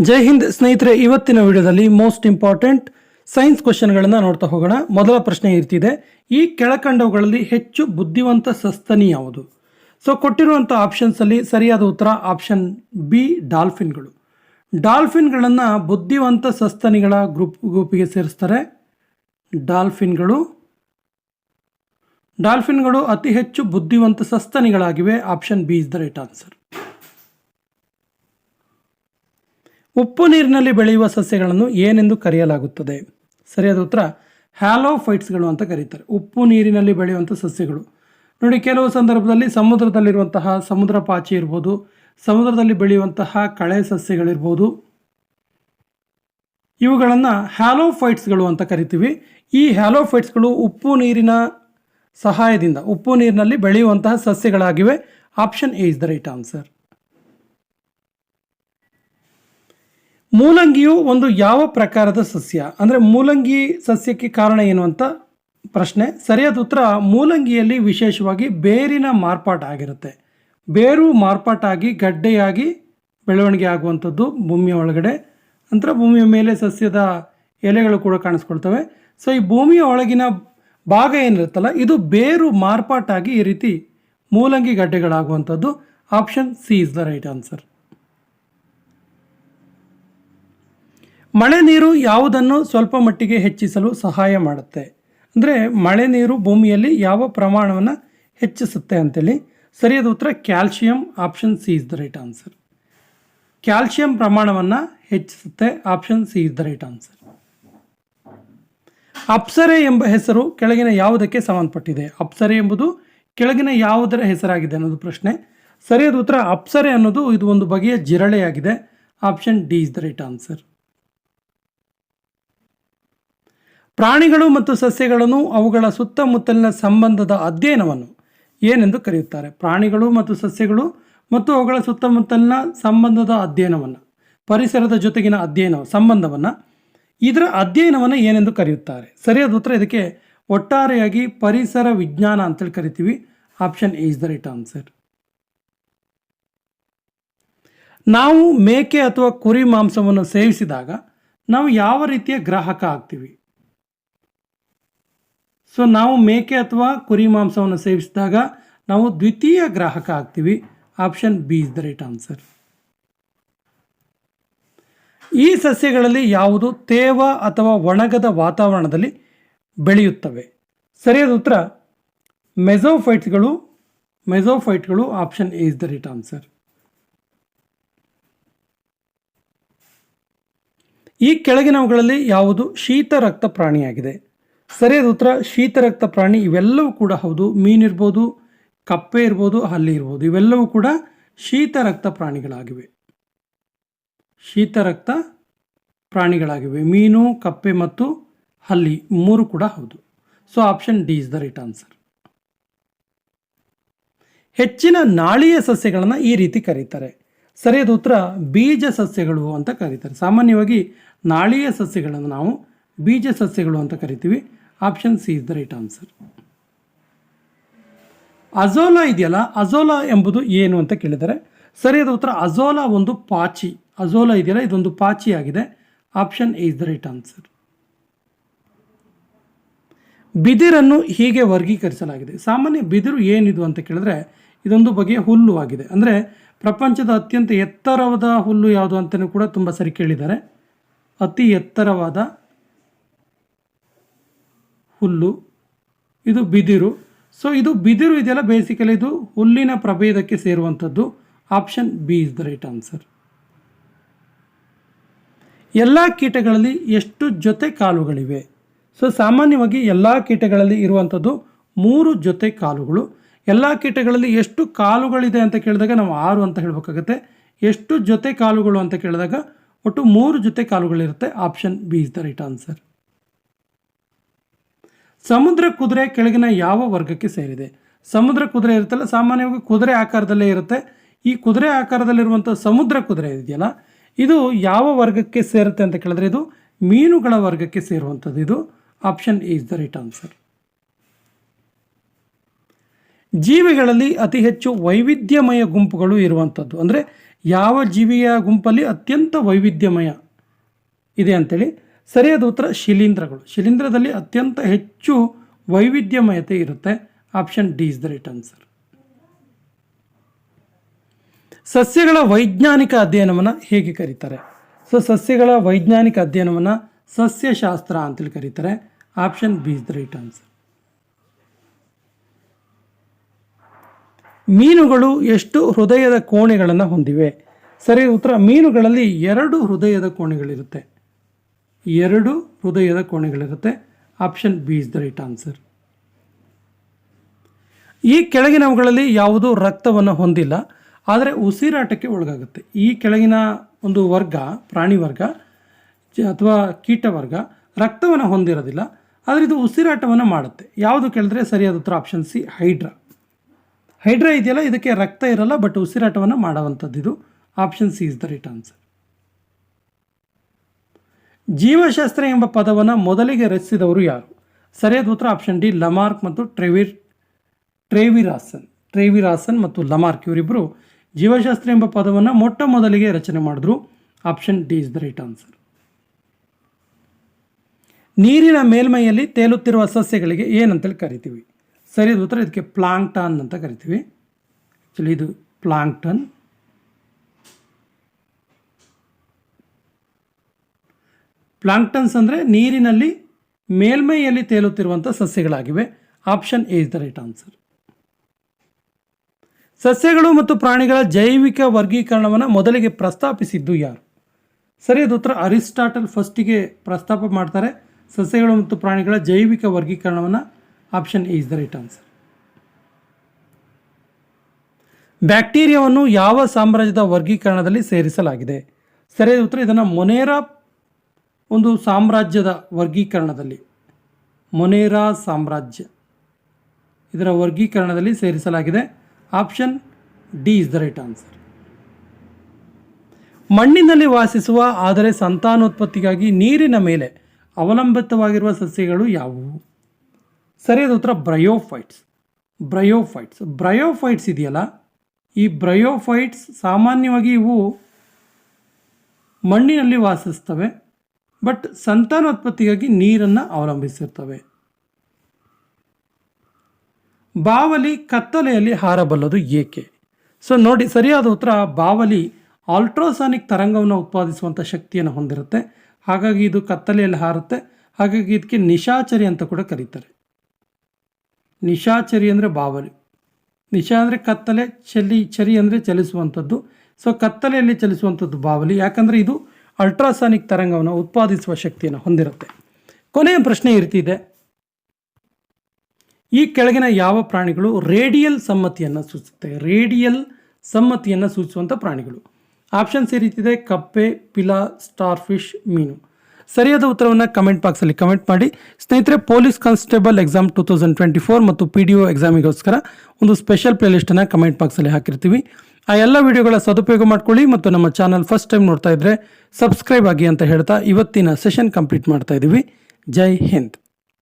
ಜೈ ಹಿಂದ್ ಸ್ನೇಹಿತರೆ, ಇವತ್ತಿನ ವಿಡಿಯೋದಲ್ಲಿ ಮೋಸ್ಟ್ ಇಂಪಾರ್ಟೆಂಟ್ ಸೈನ್ಸ್ ಕ್ವಶನ್ಗಳನ್ನು ನೋಡ್ತಾ ಹೋಗೋಣ. ಮೊದಲ ಪ್ರಶ್ನೆ ಇರ್ತಿದೆ, ಈ ಕೆಳಕಂಡವುಗಳಲ್ಲಿ ಹೆಚ್ಚು ಬುದ್ಧಿವಂತ ಸಸ್ತನಿ ಯಾವುದು? ಸೊ ಕೊಟ್ಟಿರುವಂಥ ಆಪ್ಷನ್ಸಲ್ಲಿ ಸರಿಯಾದ ಉತ್ತರ ಆಪ್ಷನ್ ಬಿ ಡಾಲ್ಫಿನ್ಗಳು. ಡಾಲ್ಫಿನ್ಗಳನ್ನು ಬುದ್ಧಿವಂತ ಸಸ್ತನಿಗಳ ಗ್ರೂಪ್ ಗ್ರೂಪಿಗೆ ಸೇರಿಸ್ತಾರೆ. ಡಾಲ್ಫಿನ್ಗಳು. ಡಾಲ್ಫಿನ್ಗಳು ಅತಿ ಹೆಚ್ಚು ಬುದ್ಧಿವಂತ ಸಸ್ತನಿಗಳಾಗಿವೆ. Option B is the right answer ಉಪ್ಪು ನೀರಿನಲ್ಲಿ ಬೆಳೆಯುವ ಸಸ್ಯಗಳನ್ನು ಏನೆಂದು ಕರೆಯಲಾಗುತ್ತದೆ? ಸರಿಯಾದ ಉತ್ತರ, ಹ್ಯಾಲೋಫೈಟ್ಸ್ಗಳು ಅಂತ ಕರೀತಾರೆ. ಉಪ್ಪು ನೀರಿನಲ್ಲಿ ಬೆಳೆಯುವಂಥ ಸಸ್ಯಗಳು. ನೋಡಿ, ಕೆಲವು ಸಂದರ್ಭದಲ್ಲಿ ಸಮುದ್ರದಲ್ಲಿರುವಂತಹ ಸಮುದ್ರ ಪಾಚಿ ಇರ್ಬೋದು, ಸಮುದ್ರದಲ್ಲಿ ಬೆಳೆಯುವಂತಹ ಕಳೆ ಸಸ್ಯಗಳಿರ್ಬೋದು. ಇವುಗಳನ್ನು ಹ್ಯಾಲೋಫೈಟ್ಸ್ಗಳು ಅಂತ ಕರಿತೀವಿ. ಈ ಹ್ಯಾಲೋಫೈಟ್ಸ್ಗಳು ಉಪ್ಪು ನೀರಿನ ಸಹಾಯದಿಂದ, ಉಪ್ಪು ನೀರಿನಲ್ಲಿ ಬೆಳೆಯುವಂತಹ ಸಸ್ಯಗಳಾಗಿವೆ. Option A is the right answer. ಮೂಲಂಗಿಯು ಒಂದು ಯಾವ ಪ್ರಕಾರದ ಸಸ್ಯ? ಅಂದರೆ ಮೂಲಂಗಿ ಸಸ್ಯಕ್ಕೆ ಕಾರಣ ಏನು ಅಂತ ಪ್ರಶ್ನೆ. ಸರಿಯಾದ ಉತ್ತರ, ಮೂಲಂಗಿಯಲ್ಲಿ ವಿಶೇಷವಾಗಿ ಬೇರಿನ ಮಾರ್ಪಾಟ ಆಗಿರುತ್ತೆ. ಬೇರು ಮಾರ್ಪಾಟಾಗಿ, ಗಡ್ಡೆಯಾಗಿ ಬೆಳವಣಿಗೆ ಆಗುವಂಥದ್ದು ಭೂಮಿಯ ಒಳಗಡೆ. ನಂತರ ಭೂಮಿಯ ಮೇಲೆ ಸಸ್ಯದ ಎಲೆಗಳು ಕೂಡ ಕಾಣಿಸ್ಕೊಳ್ತವೆ. ಸೊ ಈ ಭೂಮಿಯ ಒಳಗಿನ ಭಾಗ ಏನಿರುತ್ತಲ್ಲ, ಇದು ಬೇರು ಮಾರ್ಪಾಟಾಗಿ ಈ ರೀತಿ ಮೂಲಂಗಿ ಗಡ್ಡೆಗಳಾಗುವಂಥದ್ದು. Option C is the right answer ಮಳೆ ನೀರು ಯಾವುದನ್ನು ಸ್ವಲ್ಪ ಮಟ್ಟಿಗೆ ಹೆಚ್ಚಿಸಲು ಸಹಾಯ ಮಾಡುತ್ತೆ? ಅಂದರೆ ಮಳೆ ನೀರು ಭೂಮಿಯಲ್ಲಿ ಯಾವ ಪ್ರಮಾಣವನ್ನು ಹೆಚ್ಚಿಸುತ್ತೆ ಅಂತೇಳಿ ಸರಿಯಾದ ಉತ್ತರ calcium option C is the right answer. Calcium ಪ್ರಮಾಣವನ್ನು ಹೆಚ್ಚಿಸುತ್ತೆ option C is the right answer. ಅಪ್ಸರೆ ಎಂಬ ಹೆಸರು ಕೆಳಗಿನ ಯಾವುದಕ್ಕೆ ಸಂಬಂಧಪಟ್ಟಿದೆ? ಅಪ್ಸರೆ ಎಂಬುದು ಕೆಳಗಿನ ಯಾವುದರ ಹೆಸರಾಗಿದೆ ಅನ್ನೋದು ಪ್ರಶ್ನೆ. ಸರಿಯಾದ ಉತ್ತರ ಅಪ್ಸರೆ ಅನ್ನೋದು ಇದು ಒಂದು ಬಗೆಯ ಜಿರಳೆಯಾಗಿದೆ. Option D is the right answer. ಪ್ರಾಣಿಗಳು ಮತ್ತು ಸಸ್ಯಗಳನ್ನು ಅವುಗಳ ಸುತ್ತಮುತ್ತಲಿನ ಸಂಬಂಧದ ಅಧ್ಯಯನವನ್ನು ಏನೆಂದು ಕರೆಯುತ್ತಾರೆ? ಪ್ರಾಣಿಗಳು ಮತ್ತು ಸಸ್ಯಗಳು ಮತ್ತು ಅವುಗಳ ಸುತ್ತಮುತ್ತಲಿನ ಸಂಬಂಧದ ಅಧ್ಯಯನವನ್ನು, ಪರಿಸರದ ಜೊತೆಗಿನ ಅಧ್ಯಯನ ಸಂಬಂಧವನ್ನು, ಇದರ ಅಧ್ಯಯನವನ್ನು ಏನೆಂದು ಕರೆಯುತ್ತಾರೆ? ಸರಿಯಾದ ಉತ್ತರ ಇದಕ್ಕೆ ಒಟ್ಟಾರೆಯಾಗಿ ಪರಿಸರ ವಿಜ್ಞಾನ ಅಂತೇಳಿ ಕರಿತೀವಿ. Option A is the right answer ನಾವು ಮೇಕೆ ಅಥವಾ ಕುರಿ ಮಾಂಸವನ್ನು ಸೇವಿಸಿದಾಗ ನಾವು ಯಾವ ರೀತಿಯ ಗ್ರಾಹಕ ಆಗ್ತೀವಿ? ಸೊ ನಾವು ಮೇಕೆ ಅಥವಾ ಕುರಿ ಮಾಂಸವನ್ನು ಸೇವಿಸಿದಾಗ ನಾವು ದ್ವಿತೀಯ ಗ್ರಾಹಕ ಆಗ್ತೀವಿ. Option B is the right answer ಈ ಸಸ್ಯಗಳಲ್ಲಿ ಯಾವುದು ತೇವ ಅಥವಾ ಒಣಗದ ವಾತಾವರಣದಲ್ಲಿ ಬೆಳೆಯುತ್ತವೆ? ಸರಿಯಾದ ಉತ್ತರ, ಮೆಸೋಫೈಟ್ಸ್ಗಳು, ಮೆಸೋಫೈಟ್ಗಳು option A is the right answer ಈ ಕೆಳಗಿನವುಗಳಲ್ಲಿ ಯಾವುದು ಶೀತ ರಕ್ತ ಪ್ರಾಣಿಯಾಗಿದೆ? ಸರಿಯಾದ ಉತ್ತರ, ಶೀತರಕ್ತ ಪ್ರಾಣಿ ಇವೆಲ್ಲವೂ ಕೂಡ ಹೌದು. ಮೀನಿರ್ಬೋದು ಕಪ್ಪೆ ಇರ್ಬೋದು, ಹಲ್ಲಿ ಇರ್ಬೋದು. ಇವೆಲ್ಲವೂ ಕೂಡ ಶೀತರಕ್ತ ಪ್ರಾಣಿಗಳಾಗಿವೆ. ಶೀತರಕ್ತ ಪ್ರಾಣಿಗಳಾಗಿವೆ. ಮೀನು, ಕಪ್ಪೆ ಮತ್ತು ಹಲ್ಲಿ ಮೂರು ಕೂಡ ಹೌದು. So option D is the right answer ಹೆಚ್ಚಿನ ನಾಳೀಯ ಸಸ್ಯಗಳನ್ನು ಈ ರೀತಿ ಕರೀತಾರೆ. ಸರಿಯಾದ ಉತ್ತರ, ಬೀಜ ಸಸ್ಯಗಳು ಅಂತ ಕರೀತಾರೆ. ಸಾಮಾನ್ಯವಾಗಿ ನಾಳೀಯ ಸಸ್ಯಗಳನ್ನು ನಾವು ಬೀಜ ಸಸ್ಯಗಳು ಅಂತ ಕರಿತೀವಿ. Option C is the right answer azolla ಇದೆಯಲ್ಲ? ಅಜೋಲಾ ಎಂಬುದು ಏನು ಅಂತ ಕೇಳಿದರೆ, ಸರಿಯಾದ ಉತ್ತರ ಅಜೋಲಾ ಒಂದು ಪಾಚಿ. ಅಜೋಲಾ ಇದೆಯಲ್ಲ? ಇದೊಂದು ಪಾಚಿ ಆಗಿದೆ. Option A is the right answer ಬಿದಿರನ್ನು ಹೀಗೆ ವರ್ಗೀಕರಿಸಲಾಗಿದೆ. ಸಾಮಾನ್ಯ ಬಿದಿರು ಏನಿದು ಅಂತ ಕೇಳಿದ್ರೆ, ಇದೊಂದು ಬಗೆಯ ಹುಲ್ಲು ಆಗಿದೆ. ಅಂದರೆ ಪ್ರಪಂಚದ ಅತ್ಯಂತ ಎತ್ತರವಾದ ಹುಲ್ಲು ಯಾವುದು ಅಂತಲೂ ಕೂಡ ತುಂಬ ಸರಿ ಕೇಳಿದ್ದಾರೆ. ಅತಿ ಎತ್ತರವಾದ ಹುಲ್ಲು, ಇದು ಬಿದಿರು. ಸೊ ಇದು ಬಿದಿರು ಇದೆಯಲ್ಲ ಬೇಸಿಕಲಿ ಇದು ಹುಲ್ಲಿನ ಪ್ರಭೇದಕ್ಕೆ ಸೇರುವಂಥದ್ದು. Option B is the right answer ಎಲ್ಲ ಕೀಟಗಳಲ್ಲಿ ಎಷ್ಟು ಜೊತೆ ಕಾಲುಗಳಿವೆ? ಸೊ ಸಾಮಾನ್ಯವಾಗಿ ಎಲ್ಲ ಕೀಟಗಳಲ್ಲಿ ಇರುವಂಥದ್ದು ಮೂರು ಜೊತೆ ಕಾಲುಗಳು. ಎಲ್ಲ ಕೀಟಗಳಲ್ಲಿ ಎಷ್ಟು ಕಾಲುಗಳಿದೆ ಅಂತ ಕೇಳಿದಾಗ ನಾವು ಆರು ಅಂತ ಹೇಳಬೇಕಾಗತ್ತೆ. ಎಷ್ಟು ಜೊತೆ ಕಾಲುಗಳು ಅಂತ ಕೇಳಿದಾಗ ಒಟ್ಟು ಮೂರು ಜೊತೆ ಕಾಲುಗಳಿರುತ್ತೆ. Option B is the right answer ಸಮುದ್ರ ಕುದುರೆ ಕೆಳಗಿನ ಯಾವ ವರ್ಗಕ್ಕೆ ಸೇರಿದೆ? ಸಮುದ್ರ ಕುದುರೆ ಇರುತ್ತಲ್ಲ, ಸಾಮಾನ್ಯವಾಗಿ ಕುದುರೆ ಆಕಾರದಲ್ಲೇ ಇರುತ್ತೆ. ಈ ಕುದುರೆ ಆಕಾರದಲ್ಲಿರುವಂಥ ಸಮುದ್ರ ಕುದುರೆ ಇದೆಯಲ್ಲ, ಇದು ಯಾವ ವರ್ಗಕ್ಕೆ ಸೇರುತ್ತೆ ಅಂತ ಕೇಳಿದ್ರೆ ಇದು ಮೀನುಗಳ ವರ್ಗಕ್ಕೆ ಸೇರುವಂಥದ್ದು. ಇದು option is the right answer. ಜೀವಿಗಳಲ್ಲಿ ಅತಿ ಹೆಚ್ಚು ವೈವಿಧ್ಯಮಯ ಗುಂಪುಗಳು ಇರುವಂಥದ್ದು. ಅಂದರೆ ಯಾವ ಜೀವಿಯ ಗುಂಪಲ್ಲಿ ಅತ್ಯಂತ ವೈವಿಧ್ಯಮಯ ಇದೆ ಅಂತೇಳಿ ಸರಿಯಾದ ಉತ್ತರ ಶಿಲೀಂಧ್ರಗಳು. ಶಿಲೀಂಧ್ರದಲ್ಲಿ ಅತ್ಯಂತ ಹೆಚ್ಚು ವೈವಿಧ್ಯಮಯತೆ ಇರುತ್ತೆ. Option D is the right answer. ಸಸ್ಯಗಳ ವೈಜ್ಞಾನಿಕ ಅಧ್ಯಯನವನ್ನು ಹೇಗೆ ಕರೀತಾರೆ? ಸೊ, ಸಸ್ಯಗಳ ವೈಜ್ಞಾನಿಕ ಅಧ್ಯಯನವನ್ನು ಸಸ್ಯಶಾಸ್ತ್ರ ಅಂತೇಳಿ ಕರೀತಾರೆ. Option B is the right answer. ಮೀನುಗಳು ಎಷ್ಟು ಹೃದಯದ ಕೋಣೆಗಳನ್ನು ಹೊಂದಿವೆ? ಸರಿಯಾದ ಉತ್ತರ, ಮೀನುಗಳಲ್ಲಿ ಎರಡು ಹೃದಯದ ಕೋಣೆಗಳಿರುತ್ತೆ. ಎರಡು ಹೃದಯದ ಕೋಣೆಗಳಿರುತ್ತೆ. Option B is the right answer ಈ ಕೆಳಗಿನವುಗಳಲ್ಲಿ ಯಾವುದು ರಕ್ತವನ್ನು ಹೊಂದಿಲ್ಲ, ಆದರೆ ಉಸಿರಾಟಕ್ಕೆ ಒಳಗಾಗುತ್ತೆ. ಈ ಕೆಳಗಿನ ಒಂದು ವರ್ಗ, ಪ್ರಾಣಿ ವರ್ಗ ಅಥವಾ ಕೀಟ ವರ್ಗ, ರಕ್ತವನ್ನು ಹೊಂದಿರೋದಿಲ್ಲ, ಆದರೆ ಇದು ಉಸಿರಾಟವನ್ನು ಮಾಡುತ್ತೆ. ಯಾವುದು ಕೇಳಿದ್ರೆ ಸರಿಯಾದ ಉತ್ತರ ಆಪ್ಷನ್ ಸಿ ಹೈಡ್ರಾ. ಹೈಡ್ರಾ ಇದೆಯಲ್ಲ, ಇದಕ್ಕೆ ರಕ್ತ ಇರಲ್ಲ ಬಟ್ ಉಸಿರಾಟವನ್ನು ಮಾಡುವಂಥದ್ದು ಇದು option C is the right answer ಜೀವಶಾಸ್ತ್ರ ಎಂಬ ಪದವನ್ನು ಮೊದಲಿಗೆ ರಚಿಸಿದವರು ಯಾರು? ಸರಿಯಾದ ಉತ್ತರ ಆಪ್ಷನ್ ಡಿ ಲಮಾರ್ಕ್ ಮತ್ತು ಟ್ರೆವಿರ್ ಟ್ರೇವಿರಾಸನ್ ಟ್ರೇವಿರಾಸನ್ ಮತ್ತು ಲಮಾರ್ಕ್ ಇವರಿಬ್ಬರು ಜೀವಶಾಸ್ತ್ರ ಎಂಬ ಪದವನ್ನು ಮೊಟ್ಟ ಮೊದಲಿಗೆ ರಚನೆ ಮಾಡಿದ್ರು. Option D is the right answer ನೀರಿನ ಮೇಲ್ಮೈಯಲ್ಲಿ ತೇಲುತ್ತಿರುವ ಸಸ್ಯಗಳಿಗೆ ಏನಂತೇಳಿ ಕರಿತೀವಿ? ಸರಿಯಾದ ಉತ್ತರ ಇದಕ್ಕೆ ಪ್ಲಾಂಕ್ಟಾನ್ ಅಂತ ಕರಿತೀವಿ. ಆ್ಯಕ್ಚುಲಿ ಇದು ಪ್ಲಾಂಕ್ಟನ್. ಪ್ಲಾಂಕ್ಟನ್ಸ್ ಅಂದರೆ ನೀರಿನಲ್ಲಿ ಮೇಲ್ಮೈಯಲ್ಲಿ ತೇಲುತ್ತಿರುವಂಥ ಸಸ್ಯಗಳಾಗಿವೆ. Option A is the right answer ಸಸ್ಯಗಳು ಮತ್ತು ಪ್ರಾಣಿಗಳ ಜೈವಿಕ ವರ್ಗೀಕರಣವನ್ನು ಮೊದಲಿಗೆ ಪ್ರಸ್ತಾಪಿಸಿದ್ದು ಯಾರು? ಸರಿಯಾದ ಉತ್ತರ ಅರಿಸ್ಟಾಟಲ್ ಫಸ್ಟಿಗೆ ಪ್ರಸ್ತಾಪ ಮಾಡ್ತಾರೆ. ಸಸ್ಯಗಳು ಮತ್ತು ಪ್ರಾಣಿಗಳ ಜೈವಿಕ ವರ್ಗೀಕರಣವನ್ನು option A is the right answer ಬ್ಯಾಕ್ಟೀರಿಯಾವನ್ನು ಯಾವ ಸಾಮ್ರಾಜ್ಯದ ವರ್ಗೀಕರಣದಲ್ಲಿ ಸೇರಿಸಲಾಗಿದೆ? ಸರಿಯಾದ ಉತ್ತರ ಇದನ್ನು ಮೊನೇರಾ ಒಂದು ಸಾಮ್ರಾಜ್ಯದ ವರ್ಗೀಕರಣದಲ್ಲಿ. ಮೊನೇರಾ ಸಾಮ್ರಾಜ್ಯ. ಇದರ ವರ್ಗೀಕರಣದಲ್ಲಿ ಸೇರಿಸಲಾಗಿದೆ. Option D is the right answer. ಮಣ್ಣಿನಲ್ಲಿ ವಾಸಿಸುವ, ಆದರೆ ಸಂತಾನೋತ್ಪತ್ತಿಗಾಗಿ ನೀರಿನ ಮೇಲೆ ಅವಲಂಬಿತವಾಗಿರುವ ಸಸ್ಯಗಳು ಯಾವುವು? ಸರಿಯಾದ ಉತ್ತರ ಬ್ರಯೋಫೈಟ್ಸ್. ಬ್ರಯೋಫೈಟ್ಸ್. ಬ್ರಯೋಫೈಟ್ಸ್ ಇದೆಯಲ್ಲ? ಈ ಬ್ರಯೋಫೈಟ್ಸ್ ಸಾಮಾನ್ಯವಾಗಿ ಇವು ಮಣ್ಣಿನಲ್ಲಿ ವಾಸಿಸ್ತವೆ. ಬಟ್ ಸಂತಾನೋತ್ಪತ್ತಿಗಾಗಿ ನೀರನ್ನು ಅವಲಂಬಿಸಿರ್ತವೆ. ಬಾವಲಿ ಕತ್ತಲೆಯಲ್ಲಿ ಹಾರಬಲ್ಲದು ಏಕೆ? ಸೊ ನೋಡಿ, ಸರಿಯಾದ ಉತ್ತರ, ಬಾವಲಿ ಆಲ್ಟ್ರಾಸಾನಿಕ್ ತರಂಗವನ್ನು ಉತ್ಪಾದಿಸುವಂಥ ಶಕ್ತಿಯನ್ನು ಹೊಂದಿರುತ್ತೆ. ಹಾಗಾಗಿ ಇದು ಕತ್ತಲೆಯಲ್ಲಿ ಹಾರುತ್ತೆ. ಹಾಗಾಗಿ ಇದಕ್ಕೆ ನಿಶಾಚರಿ ಅಂತ ಕೂಡ ಕರೀತಾರೆ. ನಿಶಾಚರಿ ಅಂದರೆ ಬಾವಲಿ. ನಿಶಾ ಅಂದರೆ ಕತ್ತಲೆ, ಚಲಿ, ಚರಿ ಅಂದರೆ ಚಲಿಸುವಂಥದ್ದು. ಸೊ ಕತ್ತಲೆಯಲ್ಲಿ ಚಲಿಸುವಂಥದ್ದು ಬಾವಲಿ. ಯಾಕಂದರೆ ಇದು ಅಲ್ಟ್ರಾಸಾನಿಕ್ ತರಂಗವನ್ನು ಉತ್ಪಾದಿಸುವ ಶಕ್ತಿಯನ್ನು ಹೊಂದಿರುತ್ತೆ. ಕೊನೆಯ ಪ್ರಶ್ನೆ ಇರ್ತಿದೆ ಈ ಕೆಳಗಿನ ಯಾವ ಪ್ರಾಣಿಗಳು ರೇಡಿಯಲ್ ಸಮ್ಮತಿಯನ್ನು ಸೂಚಿಸುತ್ತೆ ರೇಡಿಯಲ್ ಸಮ್ಮತಿಯನ್ನು ಸೂಚಿಸುವಂಥ ಪ್ರಾಣಿಗಳು. ಆಪ್ಷನ್ಸ್ ಈ ರೀತಿ ಇದೆ. ಕಪ್ಪೆ, ಪಿಲಾ ಸ್ಟಾರ್ ಫಿಶ್ ಮೀನು. ಸರಿಯಾದ ಉತ್ತರವನ್ನು ಕಮೆಂಟ್ ಬಾಕ್ಸಲ್ಲಿ ಕಮೆಂಟ್ ಮಾಡಿ. ಸ್ನೇಹಿತರೆ, police constable exam two thousand twenty four ಮತ್ತು ಪಿ ಡಿ ಒ ಎಕ್ಸಾಮಿಗೋಸ್ಕರ ಒಂದು ಸ್ಪೆಷಲ್ ಪ್ಲೇಲಿಸ್ಟನ್ನು ಕಮೆಂಟ್ ಬಾಕ್ಸಲ್ಲಿ ಹಾಕಿರ್ತೀವಿ. ಆ ಎಲ್ಲ ವಿಡಿಯೋಗಳ ಸದುಪಯೋಗ ಮಾಡ್ಕೊಳ್ಳಿ ಮತ್ತು ನಮ್ಮ ಚಾನಲ್ ಫಸ್ಟ್ ಟೈಮ್ ನೋಡ್ತಾ ಇದ್ರೆ ಸಬ್ಸ್ಕ್ರೈಬ್ ಆಗಿ ಅಂತ ಹೇಳ್ತಾ ಇವತ್ತಿನ ಸೆಷನ್ ಕಂಪ್ಲೀಟ್ ಮಾಡ್ತಾ ಇದ್ದೀವಿ ಜೈ ಹಿಂದ್.